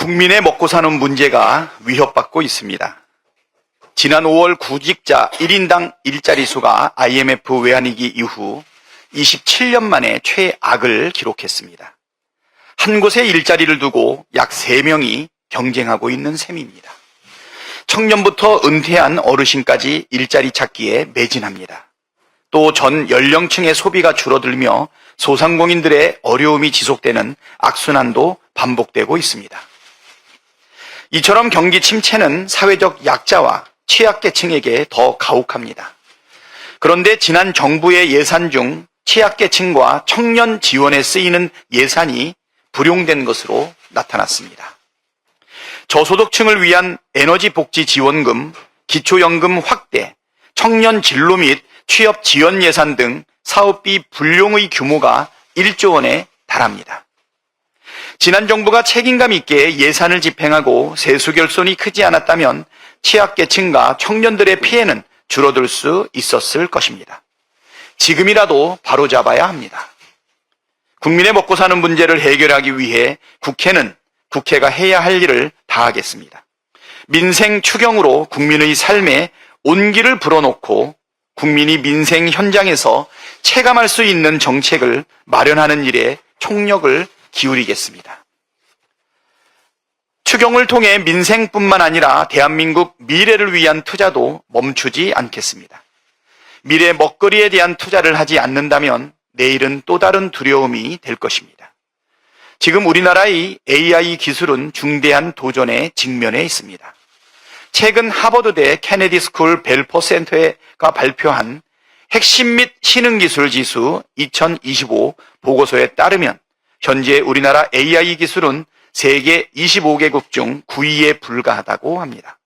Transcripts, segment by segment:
국민의 먹고 사는 문제가 위협받고 있습니다. 지난 5월 구직자 1인당 일자리 수가 IMF 외환위기 이후 27년 만에 최악을 기록했습니다. 한 곳에 일자리를 두고 약 3명이 경쟁하고 있는 셈입니다. 청년부터 은퇴한 어르신까지 일자리 찾기에 매진합니다. 또 전 연령층의 소비가 줄어들며 소상공인들의 어려움이 지속되는 악순환도 반복되고 있습니다. 이처럼 경기 침체는 사회적 약자와 취약계층에게 더 가혹합니다. 그런데 지난 정부의 예산 중 취약계층과 청년 지원에 쓰이는 예산이 불용된 것으로 나타났습니다. 저소득층을 위한 에너지 복지 지원금, 기초연금 확대, 청년 진로 및 취업 지원 예산 등 사업비 불용의 규모가 1조 원에 달합니다. 지난 정부가 책임감 있게 예산을 집행하고 세수 결손이 크지 않았다면 취약계층과 청년들의 피해는 줄어들 수 있었을 것입니다. 지금이라도 바로잡아야 합니다. 국민의 먹고 사는 문제를 해결하기 위해 국회는 국회가 해야 할 일을 다하겠습니다. 민생 추경으로 국민의 삶에 온기를 불어넣고 국민이 민생 현장에서 체감할 수 있는 정책을 마련하는 일에 총력을 기울이겠습니다. 추경을 통해 민생뿐만 아니라 대한민국 미래를 위한 투자도 멈추지 않겠습니다. 미래 먹거리에 대한 투자를 하지 않는다면 내일은 또 다른 두려움이 될 것입니다. 지금 우리나라의 AI 기술은 중대한 도전에 직면해 있습니다. 최근 하버드대 케네디 스쿨 벨퍼 센터가 발표한 핵심 및 신흥기술 지수 2025 보고서에 따르면 현재 우리나라 AI 기술은 세계 25개국 중 9위에 불과하다고 합니다.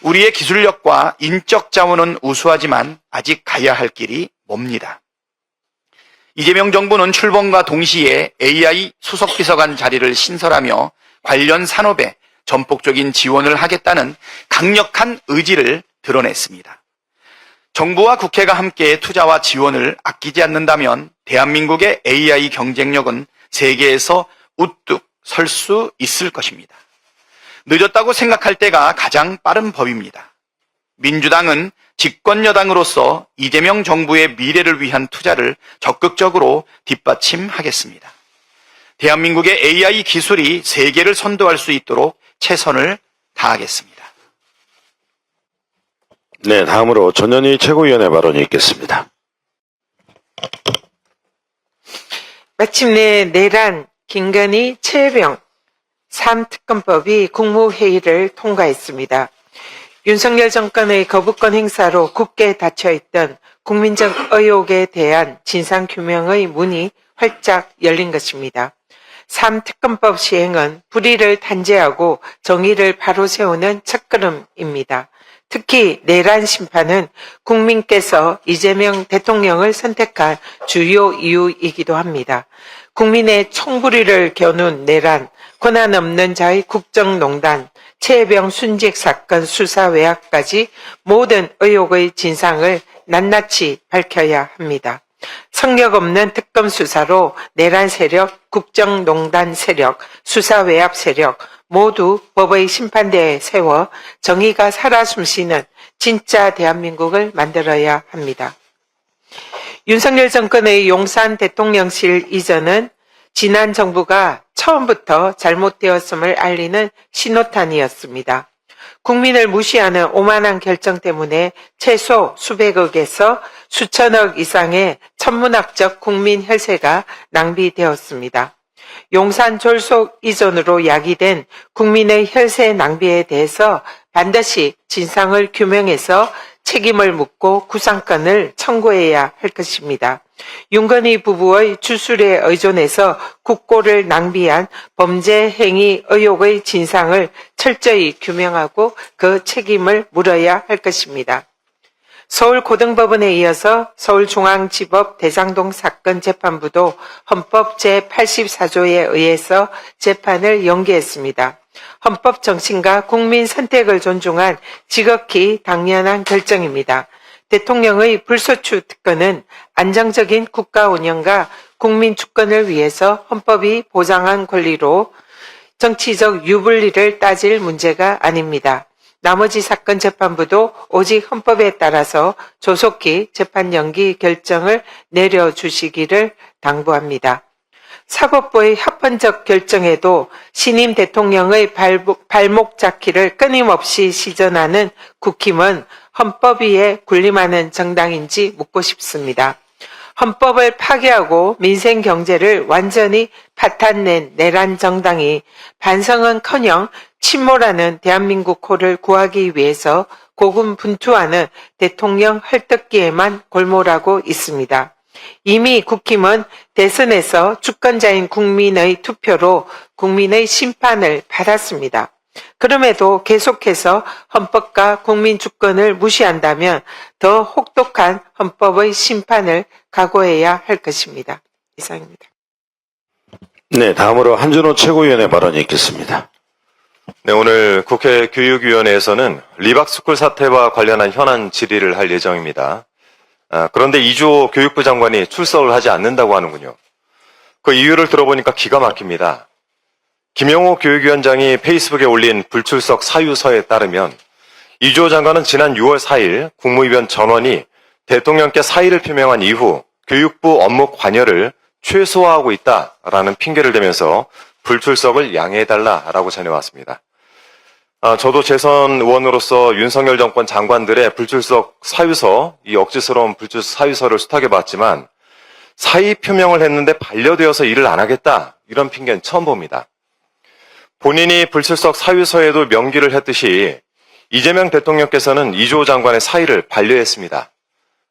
우리의 기술력과 인적 자원은 우수하지만 아직 가야 할 길이 멉니다. 이재명 정부는 출범과 동시에 AI 수석비서관 자리를 신설하며 관련 산업에 전폭적인 지원을 하겠다는 강력한 의지를 드러냈습니다. 정부와 국회가 함께 투자와 지원을 아끼지 않는다면 대한민국의 AI 경쟁력은 세계에서 우뚝 설 수 있을 것입니다. 늦었다고 생각할 때가 가장 빠른 법입니다. 민주당은 집권 여당으로서 이재명 정부의 미래를 위한 투자를 적극적으로 뒷받침하겠습니다. 대한민국의 AI 기술이 세계를 선도할 수 있도록 최선을 다하겠습니다. 네, 다음으로 전현희 최고위원의 발언이 있겠습니다. 마침내 내란, 김건희, 최병 3특검법이 국무회의를 통과했습니다. 윤석열 정권의 거부권 행사로 굳게 닫혀있던 국민적 의혹에 대한 진상규명의 문이 활짝 열린 것입니다. 3특검법 시행은 불의를 단죄하고 정의를 바로 세우는 첫걸음입니다. 특히 내란 심판은 국민께서 이재명 대통령을 선택한 주요 이유이기도 합니다. 국민의 총불위를 겨눈 내란, 권한 없는 자의 국정농단, 최병 순직 사건 수사 외압까지 모든 의혹의 진상을 낱낱이 밝혀야 합니다. 성력 없는 특검 수사로 내란 세력, 국정농단 세력, 수사 외압 세력 모두 법의 심판대에 세워 정의가 살아 숨쉬는 진짜 대한민국을 만들어야 합니다. 윤석열 정권의 용산 대통령실 이전은 지난 정부가 처음부터 잘못되었음을 알리는 신호탄이었습니다. 국민을 무시하는 오만한 결정 때문에 최소 수백억에서 수천억 이상의 천문학적 국민 혈세가 낭비되었습니다. 용산 졸속 이전으로 야기된 국민의 혈세 낭비에 대해서 반드시 진상을 규명해서 책임을 묻고 구상권을 청구해야 할 것입니다. 윤건희 부부의 주술에 의존해서 국고를 낭비한 범죄 행위 의혹의 진상을 철저히 규명하고 그 책임을 물어야 할 것입니다. 서울고등법원에 이어서 서울중앙지법 대장동 사건 재판부도 헌법 제84조에 의해서 재판을 연기했습니다. 헌법 정신과 국민 선택을 존중한 지극히 당연한 결정입니다. 대통령의 불소추 특권은 안정적인 국가 운영과 국민 주권을 위해서 헌법이 보장한 권리로 정치적 유불리를 따질 문제가 아닙니다. 나머지 사건 재판부도 오직 헌법에 따라서 조속히 재판 연기 결정을 내려주시기를 당부합니다. 사법부의 합헌적 결정에도 신임 대통령의 발목, 발목 잡기를 끊임없이 시전하는 국힘은 헌법 위에 군림하는 정당인지 묻고 싶습니다. 헌법을 파괴하고 민생 경제를 완전히 파탄낸 내란 정당이 반성은커녕 침몰하는 대한민국 코를 구하기 위해서 고군분투하는 대통령 헐떡기에만 골몰하고 있습니다. 이미 국힘은 대선에서 주권자인 국민의 투표로 국민의 심판을 받았습니다. 그럼에도 계속해서 헌법과 국민 주권을 무시한다면 더 혹독한 헌법의 심판을 각오해야 할 것입니다. 이상입니다. 네, 다음으로 한준호 최고위원의 발언이 있겠습니다. 네, 오늘 국회 교육위원회에서는 리박스쿨 사태와 관련한 현안 질의를 할 예정입니다. 아, 그런데 이주호 교육부 장관이 출석을 하지 않는다고 하는군요. 그 이유를 들어보니까 기가 막힙니다. 김영호 교육위원장이 페이스북에 올린 불출석 사유서에 따르면 이주호 장관은 지난 6월 4일 국무위원 전원이 대통령께 사의를 표명한 이후 교육부 업무 관여를 최소화하고 있다라는 핑계를 대면서 불출석을 양해해달라라고 전해왔습니다. 아, 저도 재선 의원으로서 윤석열 정권 장관들의 불출석 사유서, 이 억지스러운 불출석 사유서를 수탁해봤지만 사의 표명을 했는데 반려되어서 일을 안 하겠다 이런 핑계는 처음 봅니다. 본인이 불출석 사유서에도 명기를 했듯이 이재명 대통령께서는 이주호 장관의 사의를 반려했습니다.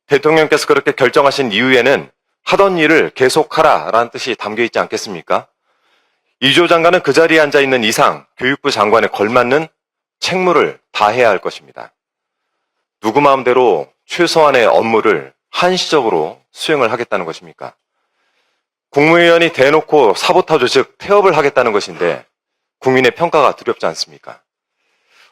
대통령께서 그렇게 결정하신 이후에는 하던 일을 계속하라라는 뜻이 담겨 있지 않겠습니까? 이주호 장관은 그 자리에 앉아 있는 이상 교육부 장관에 걸맞는 책무를 다해야 할 것입니다. 누구 마음대로 최소한의 업무를 한시적으로 수행을 하겠다는 것입니까? 국무위원이 대놓고 사보타주 즉 태업을 하겠다는 것인데 국민의 평가가 두렵지 않습니까?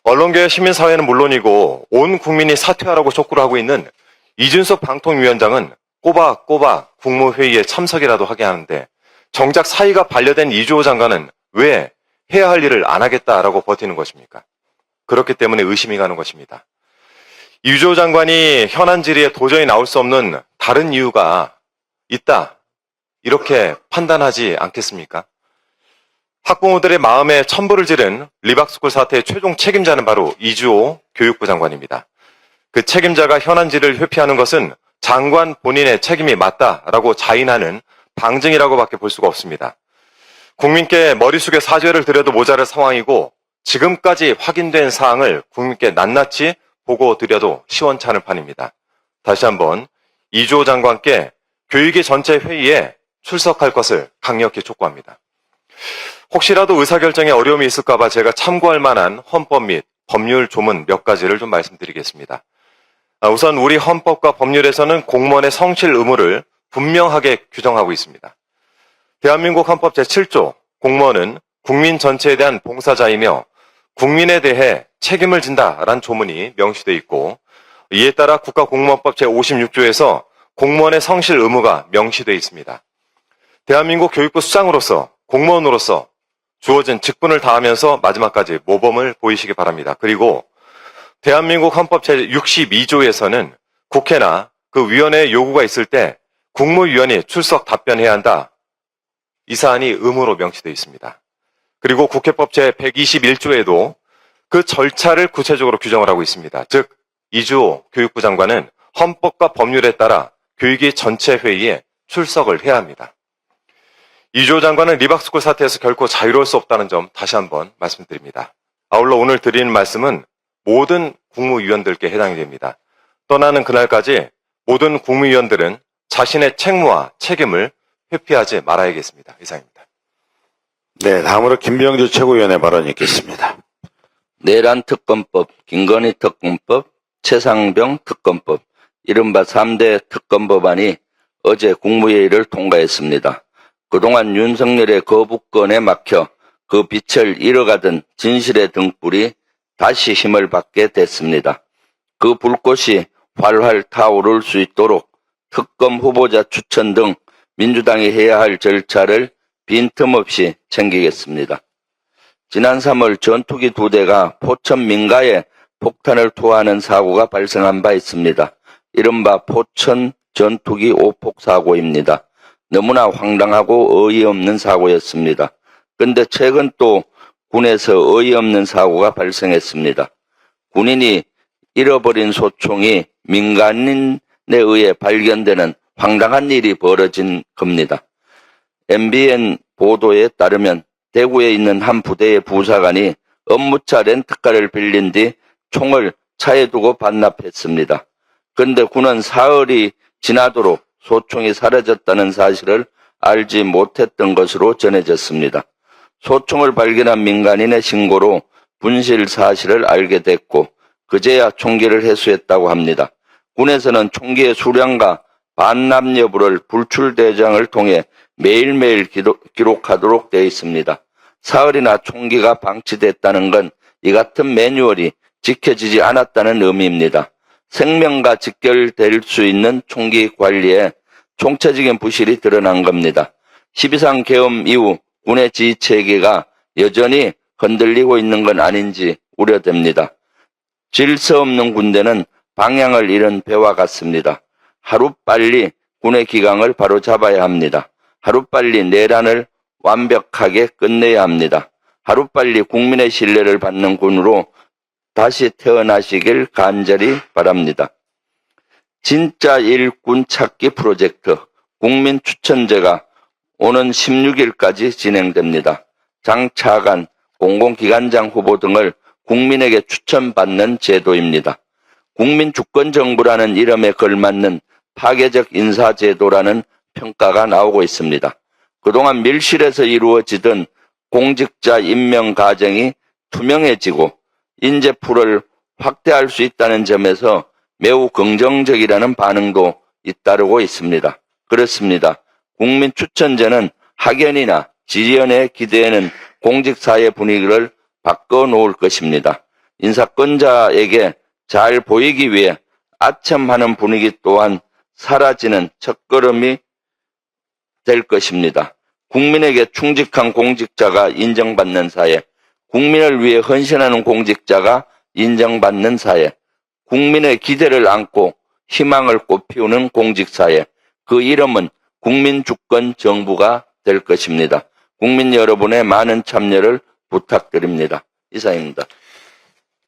언론계 시민사회는 물론이고 온 국민이 사퇴하라고 촉구를 하고 있는 이준석 방통위원장은 꼬박꼬박 국무회의에 참석이라도 하게 하는데 정작 사의가 반려된 이주호 장관은 왜 해야 할 일을 안 하겠다라고 버티는 것입니까? 그렇기 때문에 의심이 가는 것입니다. 이주호 장관이 현안 질의에 도저히 나올 수 없는 다른 이유가 있다. 이렇게 판단하지 않겠습니까? 학부모들의 마음에 천불을 지른 리박스쿨 사태의 최종 책임자는 바로 이주호 교육부 장관입니다. 그 책임자가 현안 질의를 회피하는 것은 장관 본인의 책임이 맞다라고 자인하는 방증이라고밖에 볼 수가 없습니다. 국민께 숙여 사죄를 드려도 모자랄 상황이고 지금까지 확인된 사항을 국민께 낱낱이 보고 드려도 시원찮을 판입니다. 다시 한번 이주호 장관께 교육위 전체 회의에 출석할 것을 강력히 촉구합니다. 혹시라도 의사결정에 어려움이 있을까봐 제가 참고할 만한 헌법 및 법률 조문 몇 가지를 좀 말씀드리겠습니다. 아, 우선 우리 헌법과 법률에서는 공무원의 성실 의무를 분명하게 규정하고 있습니다. 대한민국 헌법 제7조 공무원은 국민 전체에 대한 봉사자이며 국민에 대해 책임을 진다라는 조문이 명시되어 있고 이에 따라 국가공무원법 제56조에서 공무원의 성실 의무가 명시되어 있습니다. 대한민국 교육부 수장으로서 공무원으로서 주어진 직분을 다하면서 마지막까지 모범을 보이시기 바랍니다. 그리고 대한민국 헌법 제62조에서는 국회나 그 위원회의 요구가 있을 때 국무위원이 출석 답변해야 한다. 이 사안이 의무로 명시되어 있습니다. 그리고 국회법 제121조에도 그 절차를 구체적으로 규정을 하고 있습니다. 즉, 이주호 교육부 장관은 헌법과 법률에 따라 교육위 전체 회의에 출석을 해야 합니다. 이주호 장관은 리박스쿨 사태에서 결코 자유로울 수 없다는 점 다시 한번 말씀드립니다. 아울러 오늘 드리는 말씀은 모든 국무위원들께 해당이 됩니다. 떠나는 그날까지 모든 국무위원들은 자신의 책무와 책임을 회피하지 말아야겠습니다. 이상입니다. 네, 다음으로 김병주 최고위원의 발언이 있겠습니다. 내란 특검법, 김건희 특검법, 최상병 특검법, 이른바 3대 특검법안이 어제 국무회의를 통과했습니다. 그동안 윤석열의 거부권에 막혀 그 빛을 잃어가던 진실의 등불이 다시 힘을 받게 됐습니다. 그 불꽃이 활활 타오를 수 있도록 특검 후보자 추천 등 민주당이 해야 할 절차를 빈틈없이 챙기겠습니다. 지난 3월 전투기 두 대가 포천 민가에 폭탄을 투하하는 사고가 발생한 바 있습니다. 이른바 포천 전투기 오폭 사고입니다. 너무나 황당하고 어이없는 사고였습니다. 근데 최근 또 군에서 어이없는 사고가 발생했습니다. 군인이 잃어버린 소총이 민간인에 의해 발견되는 황당한 일이 벌어진 겁니다. MBN 보도에 따르면 대구에 있는 한 부대의 부사관이 업무차 렌트카를 빌린 뒤 총을 차에 두고 반납했습니다. 그런데 군은 사흘이 지나도록 소총이 사라졌다는 사실을 알지 못했던 것으로 전해졌습니다. 소총을 발견한 민간인의 신고로 분실 사실을 알게 됐고 그제야 총기를 회수했다고 합니다. 군에서는 총기의 수량과 반납 여부를 불출대장을 통해 매일매일 기록, 기록 하도록 되어 있습니다. 사흘이나 총기가 방치됐다는 건 이 같은 매뉴얼이 지켜지지 않았다는 의미입니다. 생명과 직결될 수 있는 총기 관리에 총체적인 부실이 드러난 겁니다. 12상 계엄 이후 군의 지휘 체계가 여전히 흔들리고 있는 건 아닌지 우려됩니다. 질서 없는 군대는 방향을 잃은 배와 같습니다. 하루빨리 군의 기강을 바로 잡아야 합니다. 하루빨리 내란을 완벽하게 끝내야 합니다. 하루빨리 국민의 신뢰를 받는 군으로 다시 태어나시길 간절히 바랍니다. 진짜 일꾼 찾기 프로젝트 국민 추천제가 오는 16일까지 진행됩니다. 장차관, 공공기관장 후보 등을 국민에게 추천받는 제도입니다. 국민 주권 정부라는 이름에 걸맞는 파괴적 인사제도라는 평가가 나오고 있습니다. 그동안 밀실에서 이루어지던 공직자 임명 과정이 투명해지고 인재풀을 확대할 수 있다는 점에서 매우 긍정적이라는 반응도 잇따르고 있습니다. 그렇습니다. 국민 추천제는 학연이나 지연의 기대에는 공직사회 분위기를 바꿔 놓을 것입니다. 인사권자에게 잘 보이기 위해 아첨하는 분위기 또한 사라지는 첫걸음이 될 것입니다. 국민에게 충직한 공직자가 인정받는 사회, 국민을 위해 헌신하는 공직자가 인정받는 사회, 국민의 기대를 안고 희망을 꽃피우는 공직사회, 그 이름은 국민주권 정부가 될 것입니다. 국민 여러분의 많은 참여를 부탁드립니다. 이상입니다.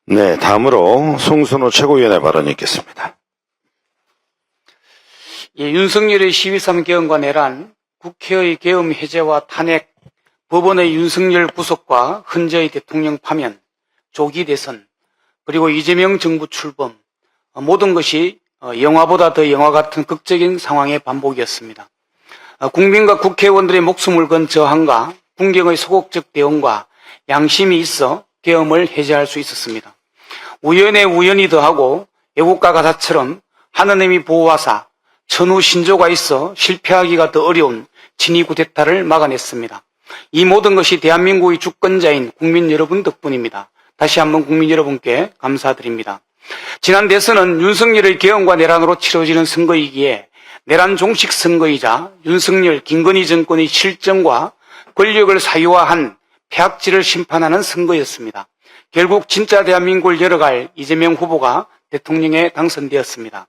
네, 다음으로 송순호 최고위원의 발언이 있겠습니다. 예, 윤석열의 12.3 개헌과 내란, 국회의 계엄 해제와 탄핵, 법원의 윤석열 구속과 헌재의 대통령 파면, 조기 대선, 그리고 이재명 정부 출범, 어, 모든 것이 어, 영화보다 더 영화 같은 극적인 상황의 반복이었습니다. 어, 국민과 국회의원들의 목숨을 건 저항과 군경의 소극적 대응과 양심이 있어 계엄을 해제할 수 있었습니다. 우연에 우연이 더하고 애국가 가사처럼 하느님이 보호하사 천우 신조가 있어 실패하기가 더 어려운 진위 구데타를 막아냈습니다. 이 모든 것이 대한민국의 주권자인 국민 여러분 덕분입니다. 다시 한번 국민 여러분께 감사드립니다. 지난 대선은 윤석열의 개헌과 내란으로 치러지는 선거이기에 내란 종식 선거이자 윤석열, 김건희 정권의 실정과 권력을 사유화한 폐악질을 심판하는 선거였습니다. 결국 진짜 대한민국을 열어갈 이재명 후보가 대통령에 당선되었습니다.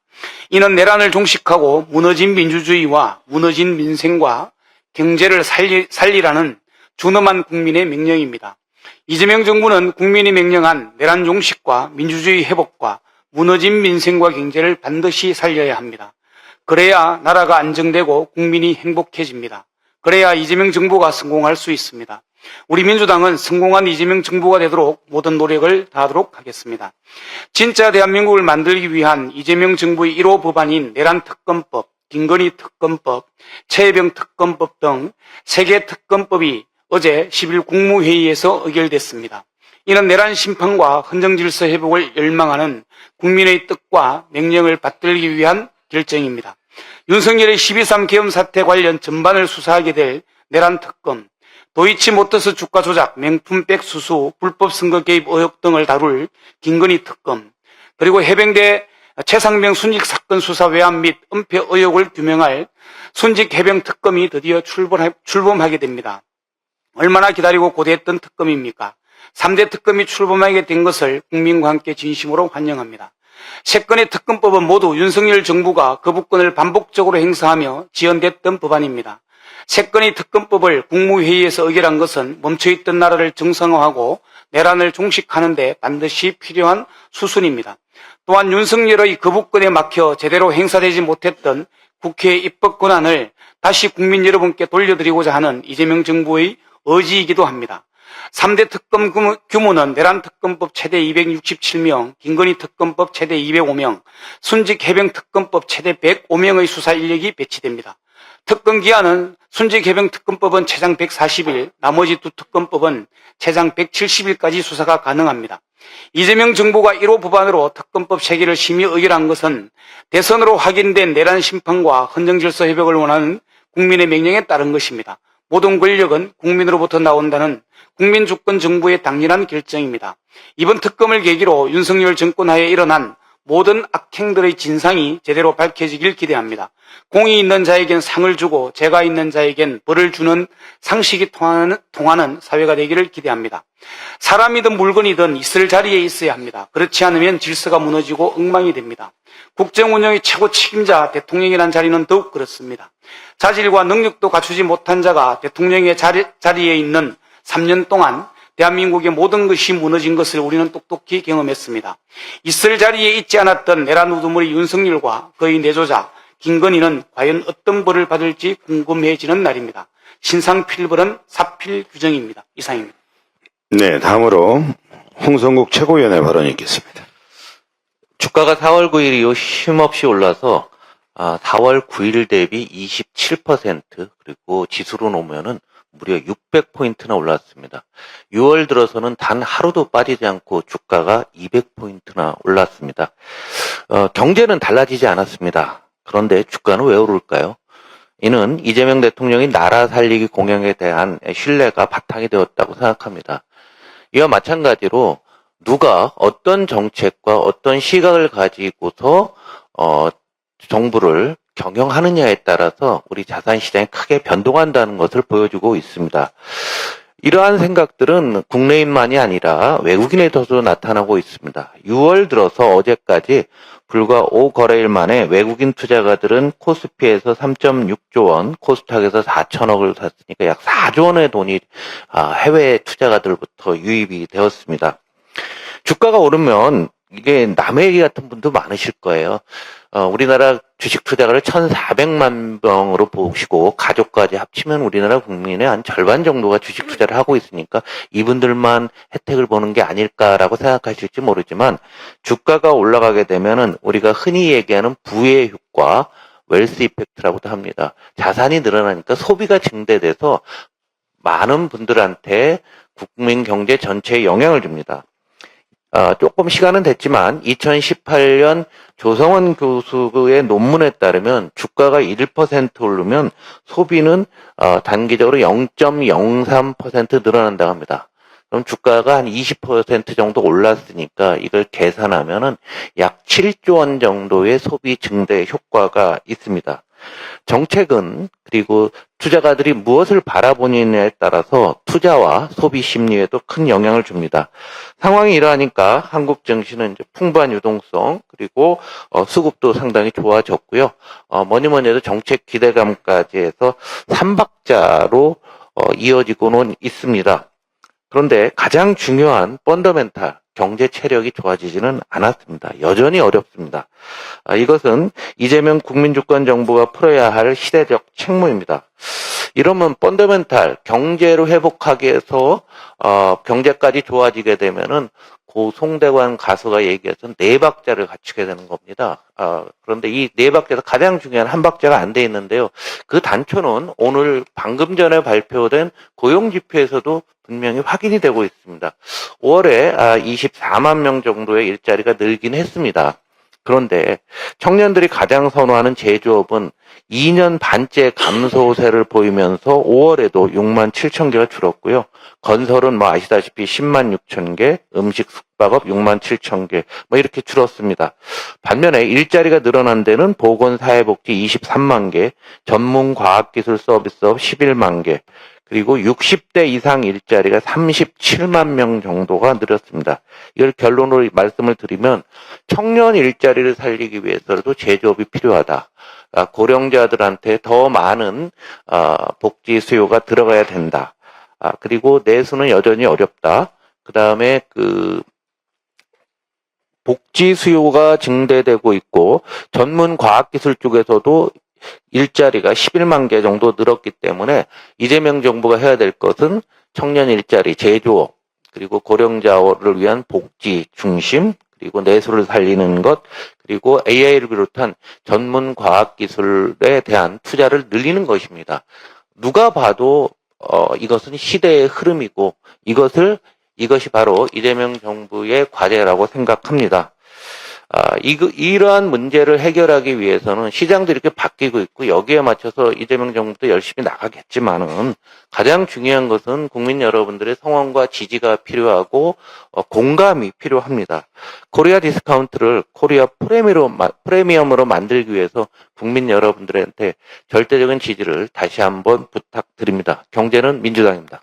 이는 내란을 종식하고 무너진 민주주의와 무너진 민생과 경제를 살리, 살리라는 준엄한 국민의 명령입니다. 이재명 정부는 국민이 명령한 내란 종식과 민주주의 회복과 무너진 민생과 경제를 반드시 살려야 합니다. 그래야 나라가 안정되고 국민이 행복해집니다. 그래야 이재명 정부가 성공할 수 있습니다. 우리 민주당은 성공한 이재명 정부가 되도록 모든 노력을 다하도록 하겠습니다. 진짜 대한민국을 만들기 위한 이재명 정부의 1호 법안인 내란 특검법, 김건희 특검법, 최혜병 특검법 등 세 개 특검법이 어제 10일 국무회의에서 의결됐습니다. 이는 내란 심판과 헌정 질서 회복을 열망하는 국민의 뜻과 명령을 받들기 위한 결정입니다. 윤석열의 12.3 계엄 사태 관련 전반을 수사하게 될 내란 특검, 도이치모터스 주가 조작, 명품백 수수, 불법 선거 개입 의혹 등을 다룰 김건희 특검, 그리고 해병대 최상병 순직 사건 수사 외환 및 은폐 의혹을 규명할 순직 해병 특검이 드디어 출범하, 출범하 게 됩니다. 얼마나 기다리고 고대했던 특검입니까? 3대 특검이 출범하게 된 것을 국민과 함께 진심으로 환영합니다. 세 건의 특검법은 모두 윤석열 정부가 거부권을 반복적으로 행사하며 지연됐던 법안입니다. 세 건의 특검법을 국무회의에서 의결한 것은 멈춰있던 나라를 정상화하고 내란을 종식하는 데 반드시 필요한 수순입니다. 또한 윤석열의 거부권에 막혀 제대로 행사되지 못했던 국회의 입법 권한을 다시 국민 여러분께 돌려드리고자 하는 이재명 정부의 의지이기도 합니다. 3대 특검 규모- 규모는 내란 특검법 최대 267명, 김건희 특검법 최대 205명, 순직 해병 특검법 최대 105명의 수사 인력이 배치됩니다. 특검 기한은 순직 해병 특검법은 최장 140일, 나머지 두 특검법은 최장 170일까지 수사가 가능합니다. 이재명 정부가 1호 법안으로 특검법 체계를 심의 의결한 것은 대선으로 확인된 내란 심판과 헌정질서 회복을 원하는 국민의 명령에 따른 것입니다. 모든 권력은 국민으로부터 나온다는 국민 주권 정부의 당연한 결정입니다. 이번 특검을 계기로 윤석열 정권 하에 일어난 모든 악행들의 진상이 제대로 밝혀지길 기대합니다. 공이 있는 자에겐 상을 주고 죄가 있는 자에겐 벌을 주는 상식이 통하는, 통하는 사회가 되기를 기대합니다. 사람이든 물건이든 있을 자리에 있어야 합니다. 그렇지 않으면 질서가 무너지고 엉망이 됩니다. 국정 운영의 최고 책임자 대통령이라는 자리는 더욱 그렇습니다. 자질과 능력도 갖추지 못한 자가 대통령의 자리, 자리에 있는 3년 동안 대한민국의 모든 것이 무너진 것을 우리는 똑똑히 경험했습니다. 있을 자리에 있지 않았던 내란 우두머리 윤석열과 그의 내조자 김건희는 과연 어떤 벌을 받을지 궁금해지는 날입니다. 신상필벌은 사필 규정입니다. 이상입니다. 네, 다음으로 홍성국 최고위원의 발언이 있겠습니다. 주가가 4월 9일 이후 쉼없이 올라서 아, 4월 9일 대비 27% 그리고 지수로 놓으면은 무려 600포인트나 올랐습니다. 6월 들어서는 단 하루도 빠지지 않고 주가가 200포인트나 올랐습니다. 어, 경제는 달라지지 않았습니다. 그런데 주가는 왜 오를까요? 이는 이재명 대통령이 나라 살리기 공약에 대한 신뢰가 바탕이 되었다고 생각합니다. 이와 마찬가지로 누가 어떤 정책과 어떤 시각을 가지고서 어, 정부를 경영하느냐에 따라서 우리 자산 시장이 크게 변동한다는 것을 보여주고 있습니다. 이러한 생각들은 국내인만이 아니라 외국인에서도 나타나고 있습니다. 6월 들어서 어제까지 불과 5거래일 만에 외국인 투자가들은 코스피에서 3.6조 원, 코스닥에서 4천억을 샀으니까 약 4조 원의 돈이 아, 해외 투자가들부터 유입이 되었습니다. 주가가 오르면 이게 남의 얘기 같은 분도 많으실 거예요. 어, 우리나라 주식 투자가를 1,400만 명으로 보시고 가족까지 합치면 우리나라 국민의 한 절반 정도가 주식 투자를 하고 있으니까 이분들만 혜택을 보는 게 아닐까라고 생각하실지 모르지만 주가가 올라가게 되면은 우리가 흔히 얘기하는 부의 효과, 웰스 이펙트라고도 합니다. 자산이 늘어나니까 소비가 증대돼서 많은 분들한테 국민 경제 전체에 영향을 줍니다. 아, 조금 시간은 됐지만 2018년 조성원 교수의 논문에 따르면 주가가 1% 오르면 소비는 어, 단기적으로 0.03% 늘어난다고 합니다. 그럼 주가가 한 20% 정도 올랐으니까 이걸 계산하면은 약 7조 원 정도의 소비 증대 효과가 있습니다. 정책은 그리고 투자가들이 무엇을 바라보느냐에 따라서 투자와 소비 심리에도 큰 영향을 줍니다. 상황이 이러하니까 한국 증시는 풍부한 유동성 그리고 어, 수급도 상당히 좋아졌고요. 어, 뭐니 뭐니 해도 정책 기대감까지 해서 삼박자로 어, 이어지고는 있습니다. 그런데 가장 중요한 펀더멘탈 경제 체력이 좋아지지는 않았습니다. 여전히 어렵습니다. 아, 이것은 이재명 국민주권 정부가 풀어야 할 시대적 책무입니다. 이러면 펀더멘탈 경제로 회복하기 위해서 어, 경제까지 좋아지게 되면은 고 송대관 가수가 얘기했던 네 박자를 갖추게 되는 겁니다. 아, 그런데 이 네 박자에서 가장 중요한 한 박자가 안 돼 있는데요. 그 단초는 오늘 방금 전에 발표된 고용지표에서도 분명히 확인이 되고 있습니다. 5월에 24만 명 정도의 일자리가 늘긴 했습니다. 그런데 청년들이 가장 선호하는 제조업은 2년 반째 감소세를 보이면서 5월에도 6만 7천 개가 줄었고요. 건설은 뭐 아시다시피 10만 6천 개, 음식 숙박업 6만 7천 개, 뭐 이렇게 줄었습니다. 반면에 일자리가 늘어난 데는 보건사회복지 23만 개, 전문과학기술 서비스업 11만 개, 그리고 60대 이상 일자리가 37만 명 정도가 늘었습니다. 이걸 결론으로 말씀을 드리면 청년 일자리를 살리기 위해서도 제조업이 필요하다. 아, 고령자들한테 더 많은 아, 복지 수요가 들어가야 된다. 아, 그리고 내수는 여전히 어렵다. 그 다음에 그 복지 수요가 증대되고 있고 전문 과학기술 쪽에서도 일자리가 11만 개 정도 늘었기 때문에 이재명 정부가 해야 될 것은 청년 일자리 제조업 그리고 고령자를 위한 복지 중심 그리고 내수를 살리는 것 그리고 AI를 비롯한 전문 과학 기술에 대한 투자를 늘리는 것입니다. 누가 봐도 어, 이것은 시대의 흐름이고 이것을 이것이 바로 이재명 정부의 과제라고 생각합니다. 아, 이, 이러한 문제를 해결하기 위해서는 시장도 이렇게 바뀌고 있고 여기에 맞춰서 이재명 정부도 열심히 나가겠지만은 가장 중요한 것은 국민 여러분들의 성원과 지지가 필요하고 어, 공감이 필요합니다. 코리아 디스카운트를 코리아 마- 프리미엄으로 만들기 위해서 국민 여러분들한테 절대적인 지지를 다시 한번 부탁드립니다. 경제는 민주당입니다.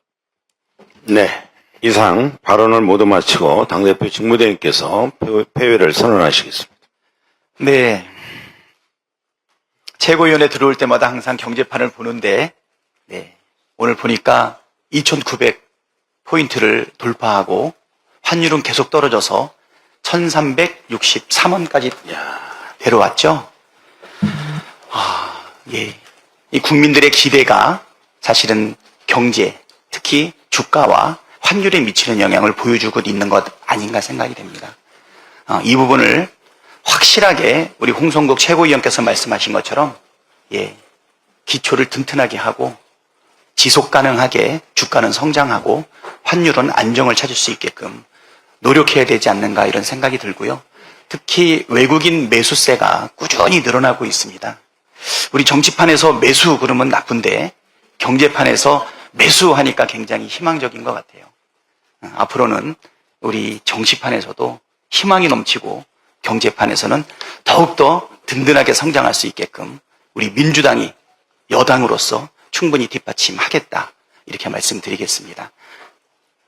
네. 이상 발언을 모두 마치고 당대표 직무대행께서 폐- 폐회를 선언하시겠습니다. 네. 최고위원회 들어올 때마다 항상 경제판을 보는데, 네. 오늘 보니까 2,900 포인트를 돌파하고 환율은 계속 떨어져서 1,363원까지 내려왔죠. 아, 예. 이 국민들의 기대가 사실은 경제, 특히 주가와 환율에 미치는 영향을 보여주고 있는 것 아닌가 생각이 됩니다. 어, 이 부분을 확실하게 우리 홍성국 최고위원께서 말씀하신 것처럼 예, 기초를 튼튼하게 하고 지속 가능하게 주가는 성장하고 환율은 안정을 찾을 수 있게끔 노력해야 되지 않는가 이런 생각이 들고요. 특히 외국인 매수세가 꾸준히 늘어나고 있습니다. 우리 정치판에서 매수 그러면 나쁜데 경제판에서 매수하니까 굉장히 희망적인 것 같아요. 어, 앞으로는 우리 정치판에서도 희망이 넘치고 경제판에서는 더욱더 든든하게 성장할 수 있게끔 우리 민주당이 여당으로서 충분히 뒷받침하겠다. 이렇게 말씀드리겠습니다.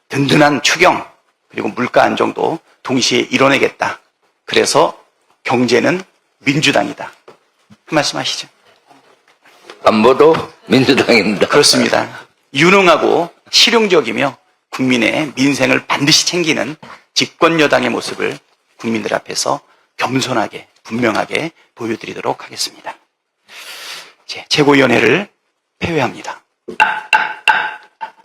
든든한 추경, 그리고 물가 안정도 동시에 이뤄내겠다. 그래서 경제는 민주당이다. 그 말씀 하시죠. 안보도 민주당입니다. 그렇습니다. 유능하고 실용적이며 국민의 민생을 반드시 챙기는 집권 여당의 모습을 국민들 앞에서 겸손하게 분명하게 보여드리도록 하겠습니다. 이제 최고위원회를 폐회합니다.